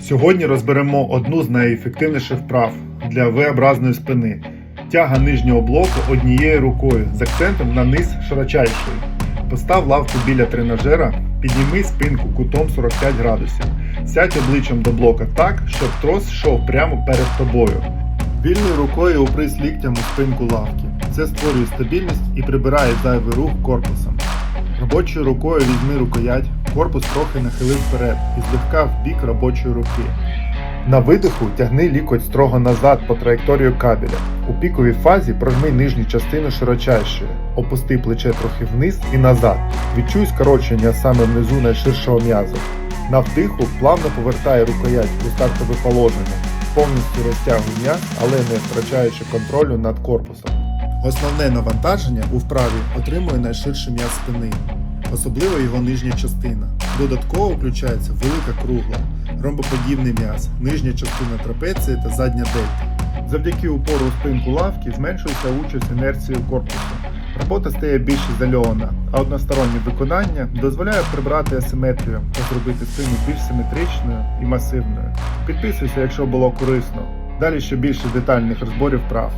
Сьогодні розберемо одну з найефективніших вправ для V-образної спини. Тяга нижнього блоку однією рукою з акцентом на низ широчайшої. Постав лавку біля тренажера, підніми спинку кутом 45 градусів. Сядь обличчям до блока так, щоб трос йшов прямо перед тобою. Вільною рукою упрись ліктям у спинку лавки. Це створює стабільність і прибирає зайвий рух корпусом. Робочою рукою візьми рукоять, корпус трохи нахилив вперед і злегка в бік робочої руки. На видиху тягни лікоть строго назад по траєкторію кабеля. У піковій фазі прожми нижню частину широчайшої, опусти плече трохи вниз і назад. Відчуй скорочення саме внизу найширшого м'яза. На вдиху плавно повертай рукоять у стартове положення, повністю розтягуй м'яз, але не втрачаючи контролю над корпусом. Основне навантаження у вправі отримує найширший м'яз спини, особливо його нижня частина. Додатково включається велика кругла, ромбоподібний м'яз, нижня частина трапеції та задня дельта. Завдяки упору у спинку лавки зменшується участь інерції корпусу. Робота стає більш ізольована, а одностороннє виконання дозволяє прибрати асиметрію та зробити спину більш симетричною і масивною. Підписуйся, якщо було корисно. Далі ще більше детальних розборів прав.